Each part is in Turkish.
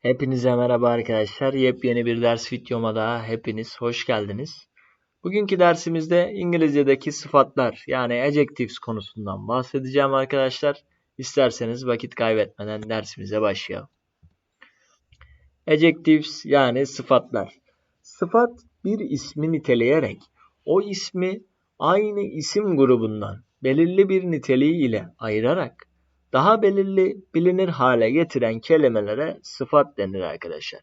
Hepinize merhaba arkadaşlar. Yepyeni bir ders videoma daha hepiniz hoş geldiniz. Bugünkü dersimizde İngilizce'deki sıfatlar yani adjectives konusundan bahsedeceğim arkadaşlar. İsterseniz vakit kaybetmeden dersimize başlayalım. Adjectives yani sıfatlar. Sıfat bir ismi niteleyerek o ismi aynı isim grubundan belirli bir niteliği ile ayırarak daha belirli bilinir hale getiren kelimelere sıfat denir arkadaşlar.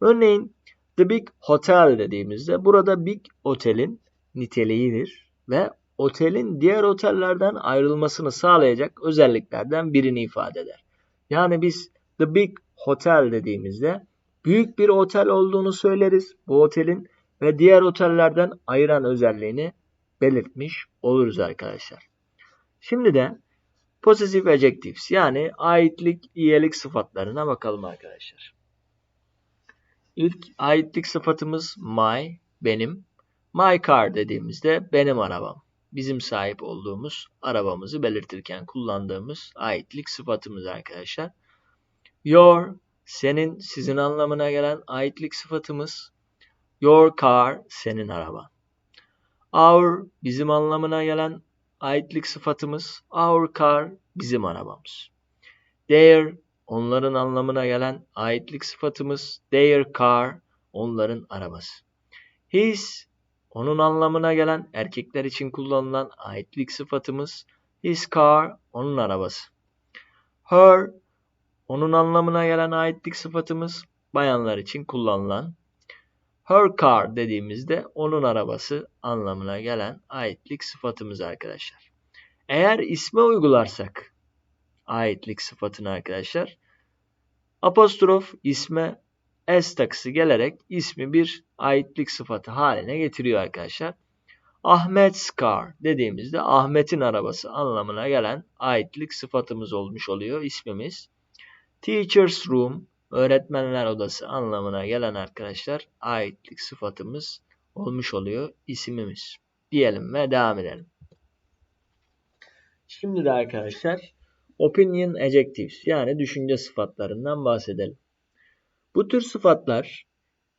Örneğin The Big Hotel dediğimizde burada Big Otel'in niteliğidir ve otelin diğer otellerden ayrılmasını sağlayacak özelliklerden birini ifade eder. Yani biz The Big Hotel dediğimizde büyük bir otel olduğunu söyleriz bu otelin ve diğer otellerden ayıran özelliğini belirtmiş oluruz arkadaşlar. Şimdi de Possessive adjectives yani aitlik, iyilik sıfatlarına bakalım arkadaşlar. İlk aitlik sıfatımız my, benim. My car dediğimizde benim arabam. Bizim sahip olduğumuz arabamızı belirtirken kullandığımız aitlik sıfatımız arkadaşlar. Your, senin, sizin anlamına gelen aitlik sıfatımız. Your car, senin araban. Our, bizim anlamına gelen aitlik sıfatımız our car bizim arabamız. Their onların anlamına gelen aitlik sıfatımız their car onların arabası. His onun anlamına gelen erkekler için kullanılan aitlik sıfatımız his car onun arabası. Her onun anlamına gelen aitlik sıfatımız bayanlar için kullanılan Her car dediğimizde onun arabası anlamına gelen aitlik sıfatımız arkadaşlar. Eğer isme uygularsak aitlik sıfatını arkadaşlar apostrof isme s takısı gelerek ismi bir aitlik sıfatı haline getiriyor arkadaşlar. Ahmet car dediğimizde Ahmet'in arabası anlamına gelen aitlik sıfatımız olmuş oluyor ismimiz. Teacher's room öğretmenler odası anlamına gelen arkadaşlar aitlik sıfatımız olmuş oluyor isimimiz. Diyelim ve devam edelim. Şimdi de arkadaşlar opinion adjectives yani düşünce sıfatlarından bahsedelim. Bu tür sıfatlar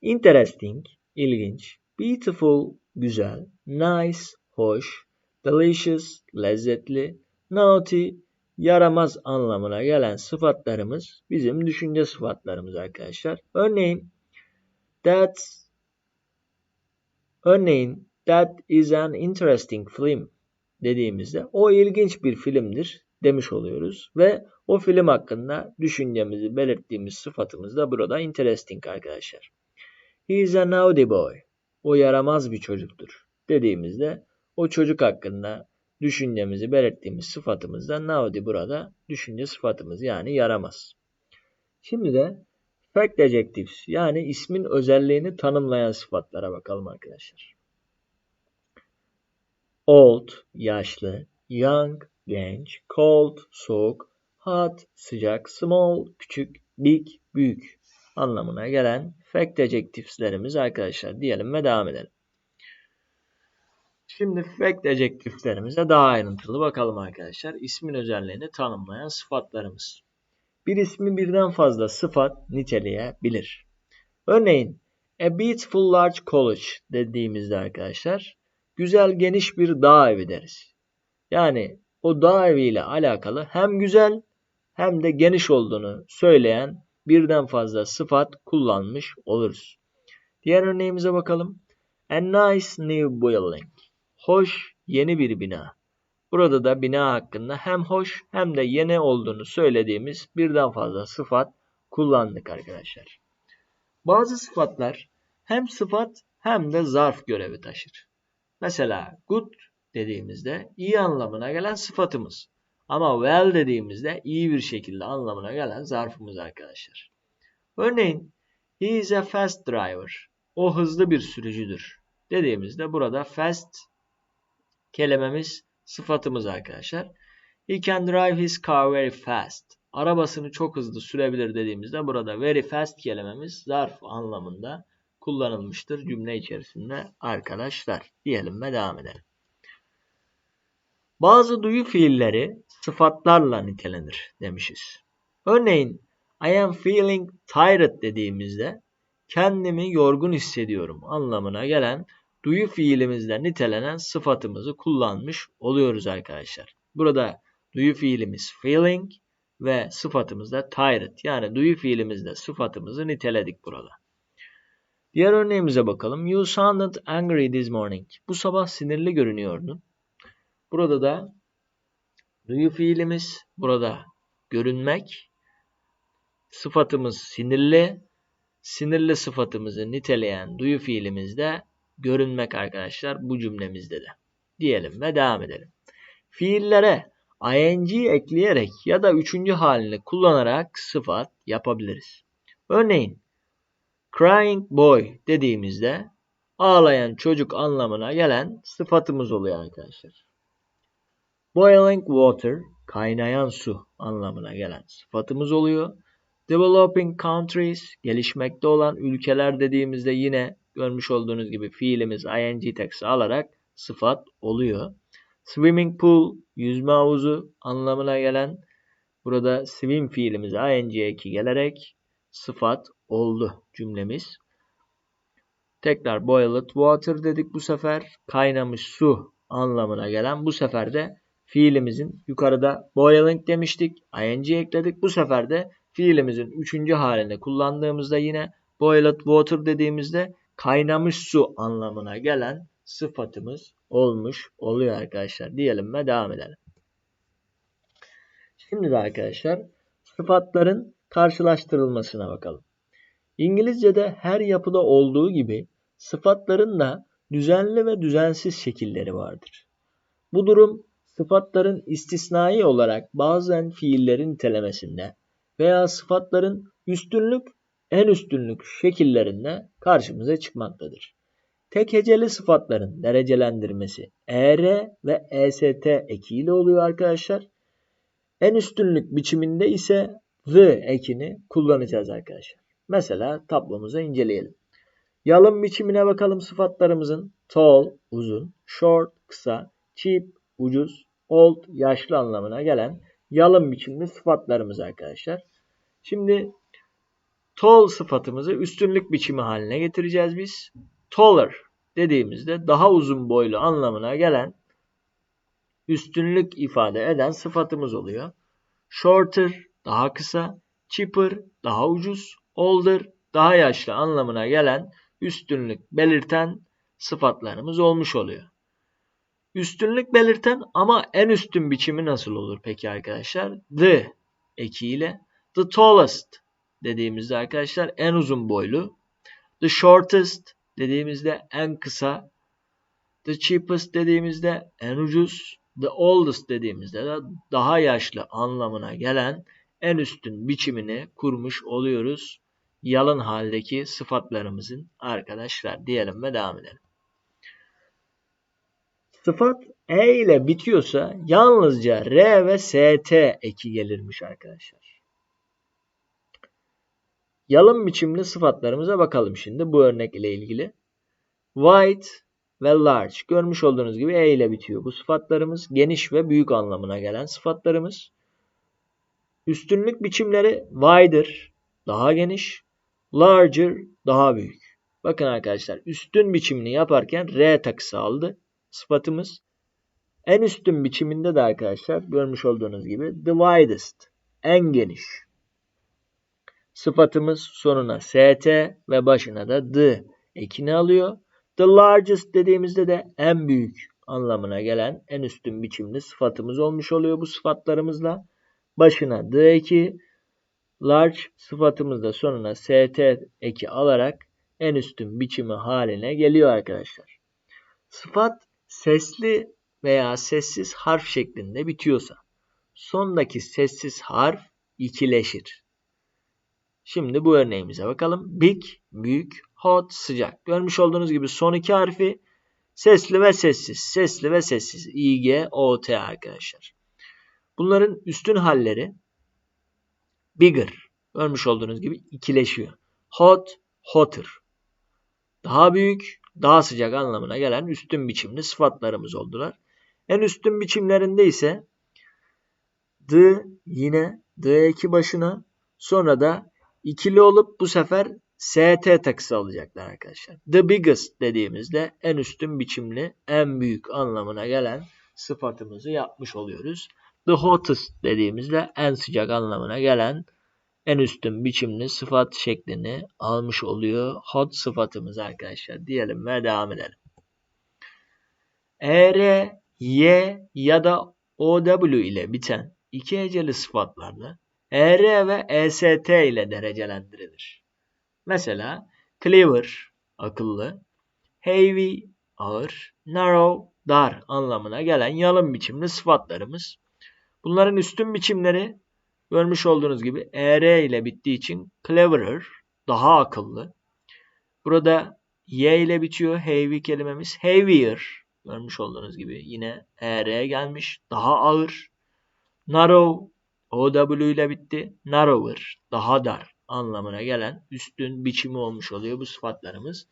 interesting, ilginç, beautiful, güzel, nice, hoş, delicious, lezzetli, naughty, yaramaz anlamına gelen sıfatlarımız bizim düşünce sıfatlarımız arkadaşlar. Örneğin that örneğin that is an interesting film dediğimizde o ilginç bir filmdir demiş oluyoruz ve o film hakkında düşüncemizi belirttiğimiz sıfatımız da burada interesting arkadaşlar. He is a naughty boy. O yaramaz bir çocuktur dediğimizde o çocuk hakkında düşüncemizi belirttiğimiz sıfatımız da naughty burada düşünce sıfatımız yani yaramaz. Şimdi de fact adjectives yani ismin özelliğini tanımlayan sıfatlara bakalım arkadaşlar. Old, yaşlı, young, genç, cold, soğuk, hot, sıcak, small, küçük, big, büyük anlamına gelen fact adjectives'lerimiz arkadaşlar diyelim ve devam edelim. Şimdi fact adjectives'lerimize daha ayrıntılı bakalım arkadaşlar. İsmin özelliğini tanımlayan sıfatlarımız. Bir ismi birden fazla sıfat niteleyebilir. Örneğin a beautiful large college dediğimizde arkadaşlar güzel geniş bir dağ evi deriz. Yani o dağ eviyle alakalı hem güzel hem de geniş olduğunu söyleyen birden fazla sıfat kullanmış oluruz. Diğer örneğimize bakalım. A nice new building. Hoş yeni bir bina. Burada da bina hakkında hem hoş hem de yeni olduğunu söylediğimiz birden fazla sıfat kullandık arkadaşlar. Bazı sıfatlar hem sıfat hem de zarf görevi taşır. Mesela good dediğimizde iyi anlamına gelen sıfatımız. Ama well dediğimizde iyi bir şekilde anlamına gelen zarfımız arkadaşlar. Örneğin he is a fast driver. O hızlı bir sürücüdür. Dediğimizde burada fast kelimemiz sıfatımız arkadaşlar. He can drive his car very fast. Arabasını çok hızlı sürebilir dediğimizde burada very fast kelimemiz zarf anlamında kullanılmıştır cümle içerisinde arkadaşlar. Diyelim ve devam edelim. Bazı duyu fiilleri sıfatlarla nitelenir demişiz. Örneğin I am feeling tired dediğimizde kendimi yorgun hissediyorum anlamına gelen duyu fiilimizle nitelenen sıfatımızı kullanmış oluyoruz arkadaşlar. Burada duyu fiilimiz feeling ve sıfatımız da tired. Yani duyu fiilimizle sıfatımızı niteledik burada. Diğer örneğimize bakalım. You sounded angry this morning. Bu sabah sinirli görünüyordun. Burada da duyu fiilimiz burada görünmek. Sıfatımız sinirli. Sinirli sıfatımızı niteleyen duyu fiilimiz de görünmek arkadaşlar bu cümlemizde de. Diyelim ve devam edelim. Fiillere ing ekleyerek ya da üçüncü halini kullanarak sıfat yapabiliriz. Örneğin crying boy dediğimizde ağlayan çocuk anlamına gelen sıfatımız oluyor arkadaşlar. Boiling water kaynayan su anlamına gelen sıfatımız oluyor. Developing countries gelişmekte olan ülkeler dediğimizde yine görmüş olduğunuz gibi fiilimiz ing teksi alarak sıfat oluyor. Swimming pool yüzme havuzu anlamına gelen burada swim fiilimiz ing eki gelerek sıfat oldu cümlemiz. Tekrar boiled water dedik bu sefer. Kaynamış su anlamına gelen bu sefer de fiilimizin yukarıda boiling demiştik. ing ekledik. Bu sefer de fiilimizin üçüncü halini kullandığımızda yine boiled water dediğimizde kaynamış su anlamına gelen sıfatımız olmuş oluyor arkadaşlar. Diyelim ve devam edelim. Şimdi de arkadaşlar sıfatların karşılaştırılmasına bakalım. İngilizce'de her yapıda olduğu gibi sıfatların da düzenli ve düzensiz şekilleri vardır. Bu durum sıfatların istisnai olarak bazen fiillerin nitelemesinde veya sıfatların üstünlük en üstünlük şekillerinde karşımıza çıkmaktadır. Tek heceli sıfatların derecelendirmesi ER ve EST ekiyle oluyor arkadaşlar. En üstünlük biçiminde ise V ekini kullanacağız arkadaşlar. Mesela tablomuza inceleyelim. Yalın biçimine bakalım sıfatlarımızın. Tall, uzun, short, kısa, cheap, ucuz, old, yaşlı anlamına gelen yalın biçimli sıfatlarımız arkadaşlar. Şimdi tall sıfatımızı üstünlük biçimi haline getireceğiz biz. Taller dediğimizde daha uzun boylu anlamına gelen üstünlük ifade eden sıfatımız oluyor. Shorter daha kısa, cheaper daha ucuz, older daha yaşlı anlamına gelen üstünlük belirten sıfatlarımız olmuş oluyor. Üstünlük belirten ama en üstün biçimi nasıl olur peki arkadaşlar? The ekiyle the tallest dediğimizde arkadaşlar en uzun boylu. The shortest dediğimizde en kısa. The cheapest dediğimizde en ucuz. The oldest dediğimizde de daha yaşlı anlamına gelen en üstün biçimini kurmuş oluyoruz. Yalın haldeki sıfatlarımızın arkadaşlar diyelim ve devam edelim. Sıfat e ile bitiyorsa yalnızca r ve st eki gelirmiş arkadaşlar. Yalın biçimli sıfatlarımıza bakalım şimdi bu örnek ile ilgili. White ve large. Görmüş olduğunuz gibi e ile bitiyor bu sıfatlarımız. Geniş ve büyük anlamına gelen sıfatlarımız. Üstünlük biçimleri wider, daha geniş, larger, daha büyük. Bakın arkadaşlar üstün biçimini yaparken R takısı aldı sıfatımız. En üstün biçiminde de arkadaşlar görmüş olduğunuz gibi the widest, en geniş. Sıfatımız sonuna st ve başına da the ekini alıyor. The largest dediğimizde de en büyük anlamına gelen en üstün biçimli sıfatımız olmuş oluyor bu sıfatlarımızla. Başına the eki, large sıfatımız da sonuna st eki alarak en üstün biçimi haline geliyor arkadaşlar. Sıfat sesli veya sessiz harf şeklinde bitiyorsa sondaki sessiz harf ikileşir. Şimdi bu örneğimize bakalım. Big, büyük, hot, sıcak. Görmüş olduğunuz gibi son iki harfi sesli ve sessiz. Sesli ve sessiz. I, G, O, T arkadaşlar. Bunların üstün halleri bigger. Görmüş olduğunuz gibi ikileşiyor. Hot, hotter. Daha büyük, daha sıcak anlamına gelen üstün biçimli sıfatlarımız oldular. En üstün biçimlerinde ise the yine the eki başına Sonra da ikili olup bu sefer ST takısı alacaklar arkadaşlar. The biggest dediğimizde en üstün biçimli, en büyük anlamına gelen sıfatımızı yapmış oluyoruz. The hottest dediğimizde en sıcak anlamına gelen en üstün biçimli sıfat şeklini almış oluyor. Hot sıfatımız arkadaşlar diyelim ve devam edelim. ER, Y ya da OW ile biten iki heceli sıfatlarda ER ve EST ile derecelendirilir. Mesela clever, akıllı, heavy, ağır, narrow, dar anlamına gelen yalın biçimli sıfatlarımız. Bunların üstün biçimleri görmüş olduğunuz gibi er ile bittiği için cleverer, daha akıllı. Burada y ile bitiyor heavy kelimemiz. Heavier, görmüş olduğunuz gibi yine er gelmiş, daha ağır. Narrow, ow ile bitti. Narrower, daha dar anlamına gelen üstün biçimi olmuş oluyor bu sıfatlarımız.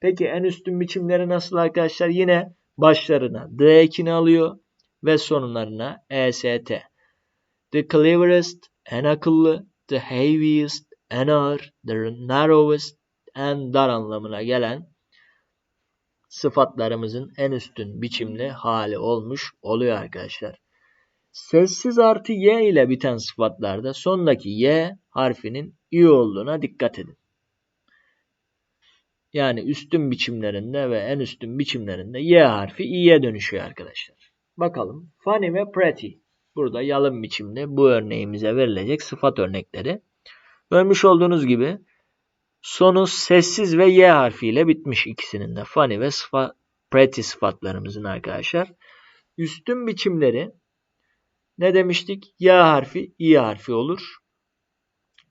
Peki en üstün biçimleri nasıl arkadaşlar? Yine başlarına the ekini alıyor ve sonlarına est. The cleverest, en akıllı, the heaviest, en ağır, the narrowest, en dar anlamına gelen sıfatlarımızın en üstün biçimli hali olmuş oluyor arkadaşlar. Sessiz artı y ile biten sıfatlarda sondaki y harfinin i olduğuna dikkat edin. Yani üstün biçimlerinde ve en üstün biçimlerinde y harfi i'ye dönüşüyor arkadaşlar. Bakalım. Funny ve pretty. Burada yalın biçimde bu örneğimize verilecek sıfat örnekleri. Görmüş olduğunuz gibi sonu sessiz ve y harfiyle bitmiş ikisinin de. Funny ve sıfat, pretty sıfatlarımızın arkadaşlar. Üstün biçimleri ne demiştik? Y harfi, i harfi olur.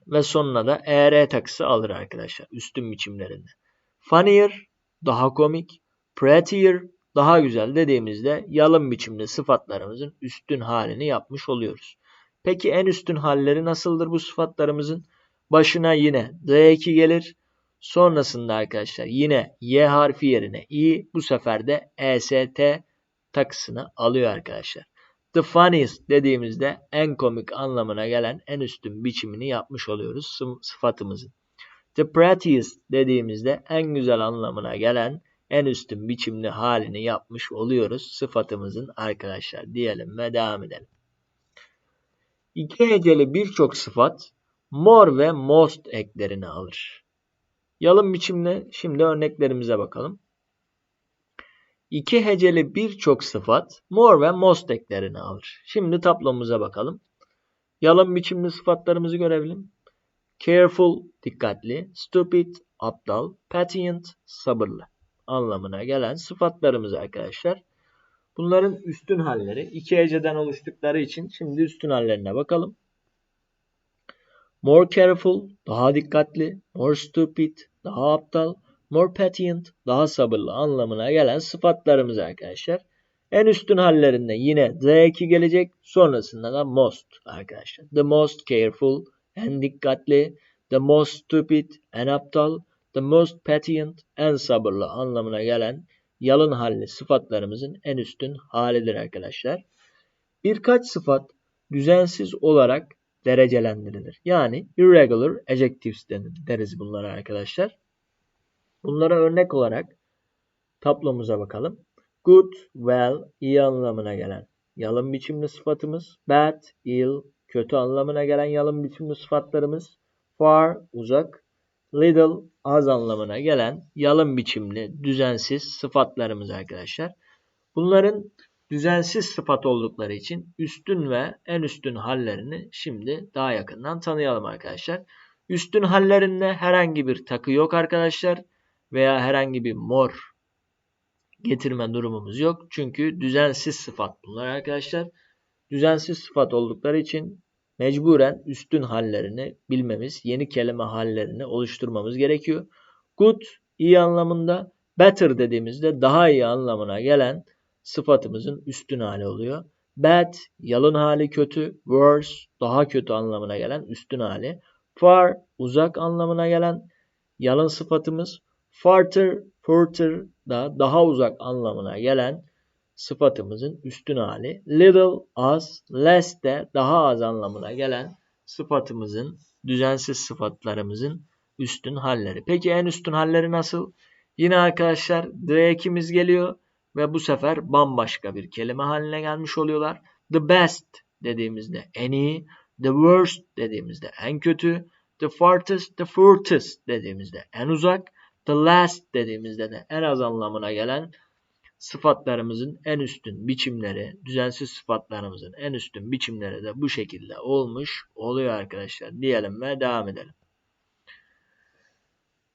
Ve sonuna da er takısı alır arkadaşlar. Üstün biçimlerinde. Funnier, daha komik. Prettier, daha güzel dediğimizde yalın biçimli sıfatlarımızın üstün halini yapmış oluyoruz. Peki en üstün halleri nasıldır bu sıfatlarımızın? Başına yine D2 gelir. Sonrasında arkadaşlar yine Y harfi yerine I bu sefer de EST takısını alıyor arkadaşlar. The funniest dediğimizde en komik anlamına gelen en üstün biçimini yapmış oluyoruz sıfatımızın. The prettiest dediğimizde en güzel anlamına gelen en üstün biçimli halini yapmış oluyoruz sıfatımızın arkadaşlar diyelim ve devam edelim. İki heceli birçok sıfat more ve most eklerini alır. Yalın biçimle şimdi örneklerimize bakalım. İki heceli birçok sıfat more ve most eklerini alır. Şimdi tablomuza bakalım. Yalın biçimli sıfatlarımızı görelim. Careful, dikkatli, stupid, aptal, patient, sabırlı anlamına gelen sıfatlarımız arkadaşlar. Bunların üstün halleri iki heceden oluştukları için şimdi üstün hallerine bakalım. More careful, daha dikkatli, more stupid, daha aptal, more patient, daha sabırlı anlamına gelen sıfatlarımız arkadaşlar. En üstün hallerinde yine the eki gelecek. Sonrasında da most arkadaşlar. The most careful, en dikkatli, the most stupid, en aptal, the most patient, en sabırlı anlamına gelen yalın halli sıfatlarımızın en üstün halidir arkadaşlar. Birkaç sıfat düzensiz olarak derecelendirilir. Yani irregular adjectives deriz bunlara arkadaşlar. Bunlara örnek olarak tablomuza bakalım. Good, well, iyi anlamına gelen yalın biçimli sıfatımız. Bad, ill, kötü anlamına gelen yalın biçimli sıfatlarımız. Far, uzak. Little, az anlamına gelen yalın biçimli, düzensiz sıfatlarımız arkadaşlar. Bunların düzensiz sıfat oldukları için üstün ve en üstün hallerini şimdi daha yakından tanıyalım arkadaşlar. Üstün hallerinde herhangi bir takı yok arkadaşlar veya herhangi bir mor getirme durumumuz yok. Çünkü düzensiz sıfat bunlar arkadaşlar. Düzensiz sıfat oldukları için mecburen üstün hallerini bilmemiz, yeni kelime hallerini oluşturmamız gerekiyor. Good iyi anlamında, better dediğimizde daha iyi anlamına gelen sıfatımızın üstün hali oluyor. Bad yalın hali kötü, worse daha kötü anlamına gelen üstün hali. Far uzak anlamına gelen yalın sıfatımız. Farther, further da daha uzak anlamına gelen sıfatımızın üstün hali. Little, az, less de daha az anlamına gelen sıfatımızın düzensiz sıfatlarımızın üstün halleri. Peki en üstün halleri nasıl? Yine arkadaşlar the ekimiz geliyor ve bu sefer bambaşka bir kelime haline gelmiş oluyorlar. The best dediğimizde en iyi, the worst dediğimizde en kötü, the farthest, the furthest dediğimizde en uzak, the last dediğimizde de en az anlamına gelen sıfatlarımızın en üstün biçimleri, düzensiz sıfatlarımızın en üstün biçimleri de bu şekilde olmuş oluyor arkadaşlar. Diyelim ve devam edelim.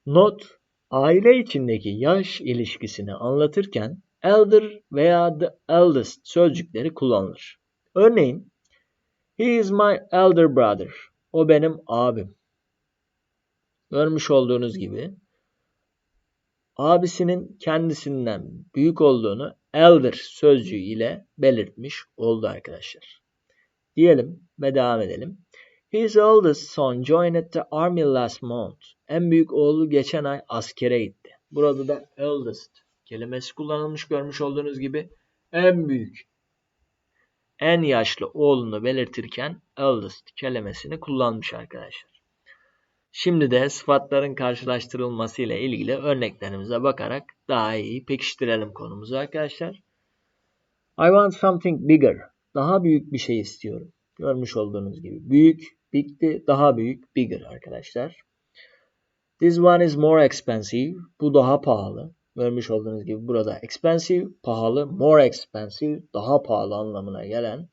Not, aile içindeki yaş ilişkisini anlatırken elder veya the eldest sözcükleri kullanılır. Örneğin, he is my elder brother. O benim abim. Görmüş olduğunuz gibi abisinin kendisinden büyük olduğunu elder sözcüğü ile belirtmiş oldu arkadaşlar. Diyelim ve devam edelim. His oldest son joined the army last month. En büyük oğlu geçen ay askere gitti. Burada da eldest kelimesi kullanılmış görmüş olduğunuz gibi en büyük, en yaşlı oğlunu belirtirken eldest kelimesini kullanmış arkadaşlar. Şimdi de sıfatların karşılaştırılması ile ilgili örneklerimize bakarak daha iyi pekiştirelim konumuzu arkadaşlar. I want something bigger. Daha büyük bir şey istiyorum. Görmüş olduğunuz gibi. Büyük, big'ti, daha büyük, bigger arkadaşlar. This one is more expensive. Bu daha pahalı. Görmüş olduğunuz gibi burada expensive, pahalı, more expensive, daha pahalı anlamına gelen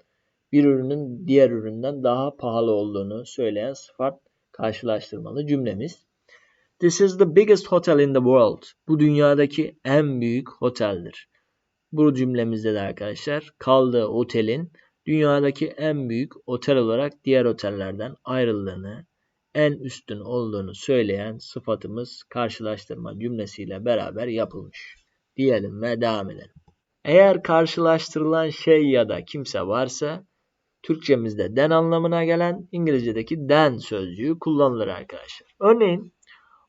bir ürünün diğer üründen daha pahalı olduğunu söyleyen sıfat karşılaştırmalı cümlemiz. This is the biggest hotel in the world. Bu dünyadaki en büyük oteldir. Bu cümlemizde de arkadaşlar kaldığı otelin dünyadaki en büyük otel olarak diğer otellerden ayrıldığını, en üstün olduğunu söyleyen sıfatımız karşılaştırma cümlesiyle beraber yapılmış. Diyelim ve devam edelim. Eğer karşılaştırılan şey ya da kimse varsa Türkçemizde den anlamına gelen İngilizce'deki den sözcüğü kullanılır arkadaşlar. Örneğin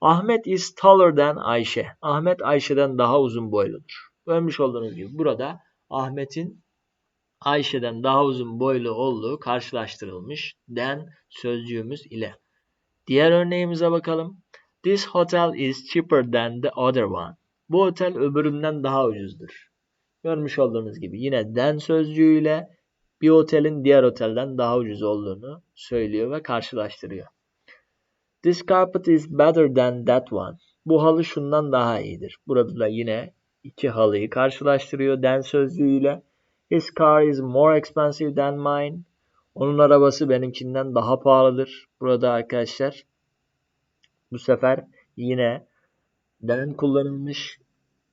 Ahmet is taller than Ayşe. Ahmet Ayşe'den daha uzun boyludur. Görmüş olduğunuz gibi burada Ahmet'in Ayşe'den daha uzun boylu olduğu karşılaştırılmış den sözcüğümüz ile. Diğer örneğimize bakalım. This hotel is cheaper than the other one. Bu otel öbüründen daha ucuzdur. Görmüş olduğunuz gibi yine den sözcüğüyle bir otelin diğer otelden daha ucuz olduğunu söylüyor ve karşılaştırıyor. This carpet is better than that one. Bu halı şundan daha iyidir. Burada da yine iki halıyı karşılaştırıyor den sözcüğüyle. His car is more expensive than mine. Onun arabası benimkinden daha pahalıdır. Burada arkadaşlar bu sefer yine den kullanılmış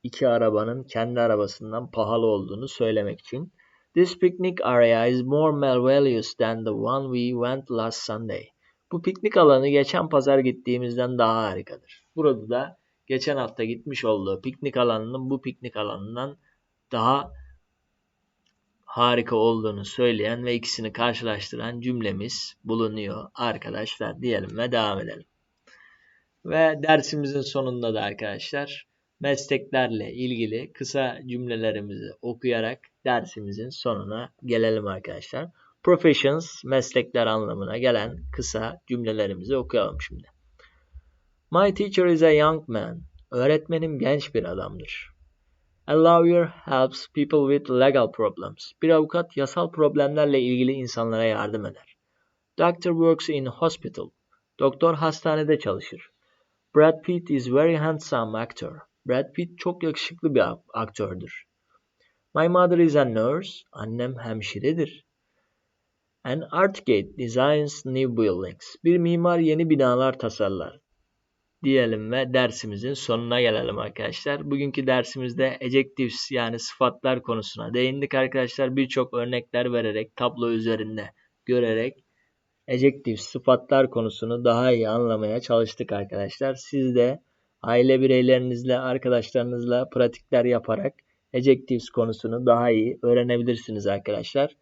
iki arabanın kendi arabasından pahalı olduğunu söylemek için This picnic area is more marvelous than the one we went last Sunday. Bu piknik alanı geçen pazar gittiğimizden daha harikadır. Burada da geçen hafta gitmiş olduğu piknik alanının bu piknik alanından daha harika olduğunu söyleyen ve ikisini karşılaştıran cümlemiz bulunuyor arkadaşlar diyelim ve devam edelim. Ve dersimizin sonunda da arkadaşlar mesleklerle ilgili kısa cümlelerimizi okuyarak dersimizin sonuna gelelim arkadaşlar. Professions, meslekler anlamına gelen kısa cümlelerimizi okuyalım şimdi. My teacher is a young man. Öğretmenim genç bir adamdır. A lawyer helps people with legal problems. Bir avukat yasal problemlerle ilgili insanlara yardım eder. Doctor works in hospital. Doktor hastanede çalışır. Brad Pitt is very handsome actor. Brad Pitt çok yakışıklı bir aktördür. My mother is a nurse. Annem hemşiredir. An architect designs new buildings. Bir mimar yeni binalar tasarlar. Diyelim ve dersimizin sonuna gelelim arkadaşlar. Bugünkü dersimizde adjectives yani sıfatlar konusuna değindik arkadaşlar. Birçok örnekler vererek tablo üzerinde görerek adjectives sıfatlar konusunu daha iyi anlamaya çalıştık arkadaşlar. Siz de aile bireylerinizle, arkadaşlarınızla pratikler yaparak adjectives konusunu daha iyi öğrenebilirsiniz arkadaşlar.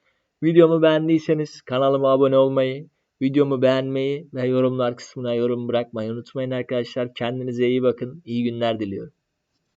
Videomu beğendiyseniz kanalıma abone olmayı, videomu beğenmeyi ve yorumlar kısmına yorum bırakmayı unutmayın arkadaşlar. Kendinize iyi bakın. İyi günler diliyorum.